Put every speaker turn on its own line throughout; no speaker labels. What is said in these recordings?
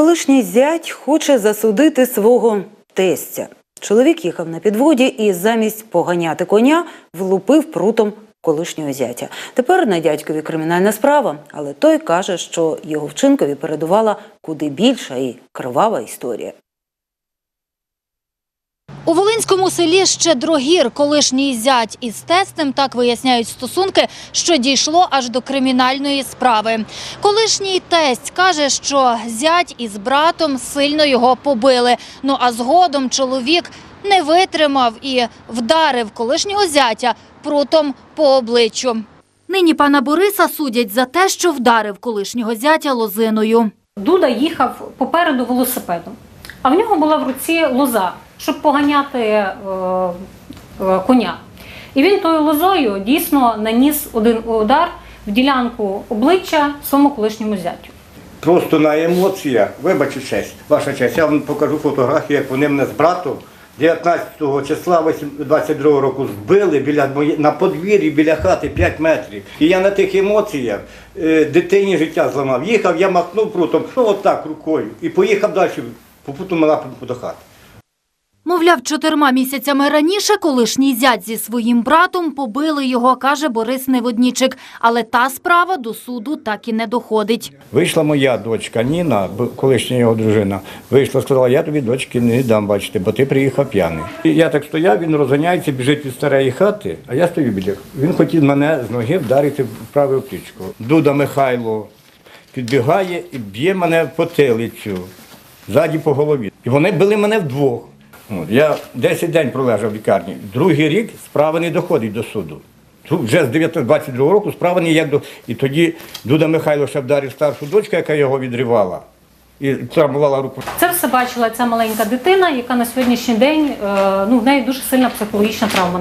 Колишній зять хоче засудити свого тестя. Чоловік їхав на підводі і замість поганяти коня влупив прутом колишнього зятя. Тепер на дядькові кримінальна справа, але той каже, що його вчинкові передувала куди більша і кривава історія.
У Волинському селі Щедрогір колишній зять із тестем так виясняють стосунки, що дійшло аж до кримінальної справи. Колишній тесть каже, що зять із братом сильно його побили. Ну а згодом чоловік не витримав і вдарив колишнього зятя прутом по обличчю. Нині пана Бориса судять за те, що вдарив колишнього зятя лозиною.
Дуда їхав попереду велосипедом, а в нього була в руці лоза, щоб поганяти е, е, коня. І він тою лозою дійсно наніс один удар в ділянку обличчя своєму колишньому зятю.
Просто на емоціях, вибачте честь, ваша честь, я вам покажу фотографію, як вони мене з братом 19 числа 22 року збили біля на подвір'ї біля хати 5 метрів. І я на тих емоціях е, дитині життя зламав. Їхав, я махнув прутом, ну отак рукою, і поїхав далі, попутному напрямку до хати.
Мовляв, чотирма місяцями раніше колишній зять зі своїм братом побили його, каже Борис Неводнічик. Але та справа до суду так і не доходить.
Вийшла моя дочка Ніна, колишня його дружина. Вийшла, сказала, я тобі дочки не дам бачити, бо ти приїхав п'яний. І я так стояв, він розганяється, біжить від старої хати, а я стою біля. Він хотів мене з ноги вдарити в праве плічко. Дуда Михайло підбігає і б'є мене в потилицю, ззаді по голові. І вони били мене вдвох. Я 10 день пролежав в лікарні. Другий рік справа не доходить до суду. Вже з 1922 року справа ніяк до. І тоді Дуда Михайло ще вдарив старшу дочку, яка його відривала, і травмувала руку.
Це все бачила ця маленька дитина, яка на сьогоднішній день е, ну, в неї дуже сильна психологічна травма.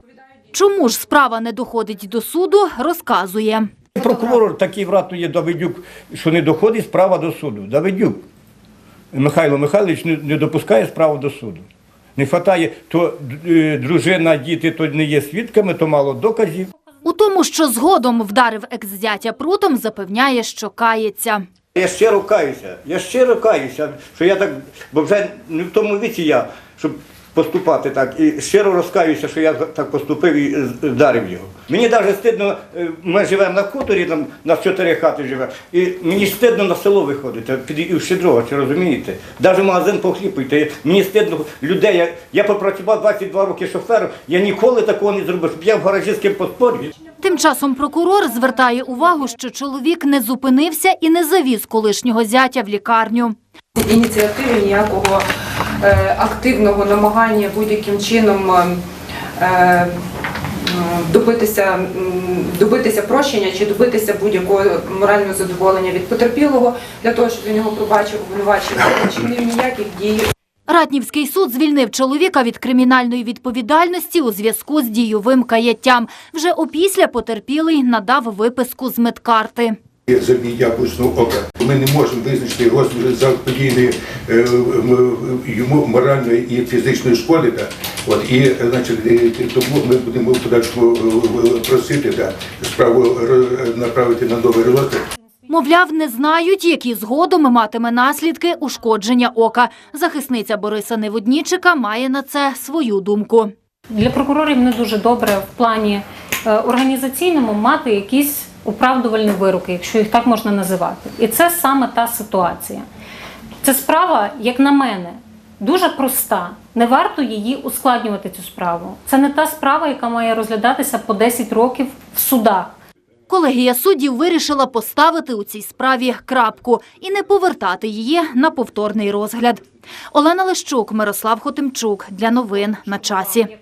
Чому ж справа не доходить до суду, розказує.
Прокурор такий вратує Давидюк, що не доходить справа до суду. Давидюк Михайло Михайлович не, не допускає справу до суду. Не вистачає, то е, дружина, діти то не є свідками, то мало доказів.
У тому, що згодом вдарив екс-зятя прутом, запевняє, що кається.
Я щиро каюся, я щиро каюся, що я так, бо вже не в тому віці я, щоб поступати так. І щиро розкаюся, що я так поступив і вдарив його. Мені навіть стидно, е, ми живемо на хуторі, там на чотири хати живе, і мені стидно на село виходити, під і в Щедрова, чи розумієте? Навіть магазин похліпуйте. Мені стидно людей. Я, я попрацював 22 роки шофером, я ніколи такого не зробив, щоб я в гаражі з ким поспорю.
Тим часом прокурор звертає увагу, що чоловік не зупинився і не завіз колишнього зятя в лікарню.
ініціативи, ніякого активного намагання будь-яким чином е, е, добитися, добитися прощення чи добитися будь-якого морального задоволення від потерпілого для того, щоб він його пробачив обвинувачення, не чинив ніяких дій.
Ратнівський суд звільнив чоловіка від кримінальної відповідальності у зв'язку з дійовим каяттям. Вже опісля потерпілий надав виписку з медкарти.
Забіття пульсного ока. Ми не можемо визначити розмір заподійної е, йому моральної і фізичної шкоди. Да. От, і, е, значить, е, тому ми будемо в подальшому е, просити да, справу направити на новий розгляд.
Мовляв, не знають, які згодом матиме наслідки ушкодження ока. Захисниця Бориса Неводнічика має на це свою думку.
Для прокурорів не дуже добре в плані е, організаційному мати якісь оправдувальні вироки, якщо їх так можна називати. І це саме та ситуація. Ця справа, як на мене, дуже проста. Не варто її ускладнювати цю справу. Це не та справа, яка має розглядатися по 10 років в судах.
Колегія суддів вирішила поставити у цій справі крапку і не повертати її на повторний розгляд. Олена Лещук, Мирослав Хотимчук. Для новин на часі.